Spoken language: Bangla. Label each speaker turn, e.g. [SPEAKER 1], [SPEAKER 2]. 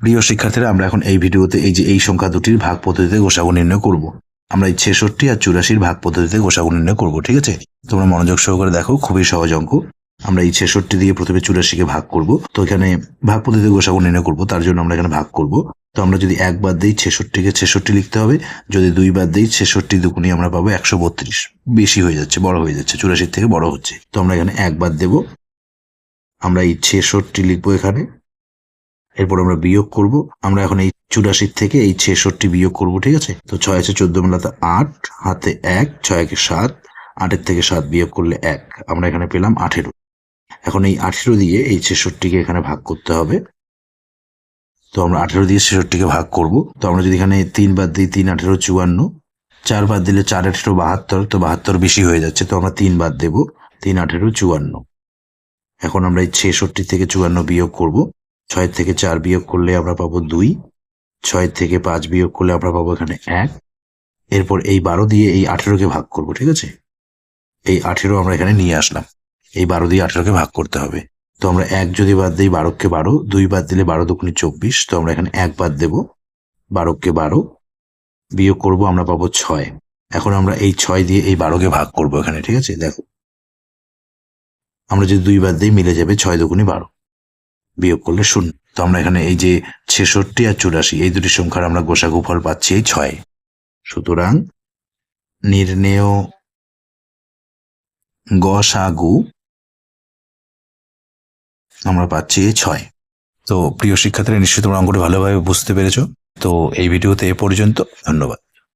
[SPEAKER 1] প্রিয় শিক্ষার্থীরা, আমরা এখন এই ভিডিওতে এই যে এই সংখ্যা দুটির ভাগ পদ্ধতিতে গোসাগু নির্ণয় করব। আমরা এই ছেষট্টি আর চুরাশির ভাগ পদ্ধতিতে গোসাগু নির্ণয় করব, ঠিক আছে? তোমরা মনোযোগ সহকারে দেখো, খুবই সহজ অঙ্ক। আমরা এই ছেষট্টি দিয়ে প্রথমে চুরাশিকে ভাগ করব। তো এখানে ভাগ পদ্ধতিতে গোসাগু নির্ণয় করব, তার জন্য আমরা এখানে ভাগ করব। তো আমরা যদি এক বাদ দিই, ছেষট্টিকে ছেষট্টি লিখতে হবে। যদি দুই বাদ দিই, ছেষট্টি দুগুনি আমরা পাবো একশো বত্রিশ। বেশি হয়ে যাচ্ছে, বড় হয়ে যাচ্ছে, চুরাশির থেকে বড় হচ্ছে। তো আমরা এখানে এক বাদ দেব। আমরা এই ছেষট্টি লিখব এখানে। এরপর আমরা বিয়োগ করব। আমরা এখন এই চুরাশির থেকে এই ছেষট্টি বিয়োগ করব, ঠিক আছে? তো ছয় আছে চোদ্দ মেলাতে আট, হাতে এক, ছয় একে সাত, আটের থেকে সাত বিয়োগ করলে এক। আমরা এখানে পেলাম আঠেরো। এখন এই আঠেরো দিয়ে এই ছেষট্টিকে এখানে ভাগ করতে হবে। তো আমরা আঠেরো দিয়ে ছেষট্টিকে ভাগ করব। তো আমরা যদি এখানে তিন বাদ দিই, তিন, আঠেরো, চুয়ান্ন, চার বাদ দিলে চার, আঠেরো, বাহাত্তর, তো বাহাত্তর বেশি হয়ে যাচ্ছে, তো আমরা তিন বাদ দেব, তিন, আঠেরো, চুয়ান্ন। এখন আমরা এই ছেষট্টি থেকে চুয়ান্ন বিয়োগ করব। ছয় থেকে চার বিয়োগ করলে আমরা পাবো দুই, ছয় থেকে পাঁচ বিয়োগ করলে আমরা পাবো এখানে এক। এরপর এই বারো দিয়ে এই আঠেরোকে ভাগ করব, ঠিক আছে? এই আঠেরো আমরা এখানে নিয়ে আসলাম। এই বারো দিয়ে আঠেরোকে ভাগ করতে হবে। তো আমরা এক যদি বাদ দিই বারোকে বারো, দুই বাদ দিলে বারো দুকুনি চব্বিশ, তো আমরা এখানে এক বাদ দেব। বারোকে বারো, বিয়োগ করব আমরা পাবো ছয়। এখন আমরা এই ছয় দিয়ে এই বারোকে ভাগ করব এখানে, ঠিক আছে? দেখো। আমরা যদি দুই বাদ দিই মিলে যাবে ছয় দুকুনি বারো। বিয়োগ করলে শূন্য। তো আমরা এখানে এই যে ছেষট্টি আর চুরাশি, এই দুটি সংখ্যার আমরা গোসাগু ফল পাচ্ছি এই ছয়। সুতরাং নির্ণেয় গসাগু আমরা পাচ্ছি এই ছয়। তো প্রিয় শিক্ষার্থীরা, নিশ্চয়ই তোমরা অঙ্কটি ভালোভাবে বুঝতে পেরেছ। তো এই ভিডিওতে এ পর্যন্ত, ধন্যবাদ।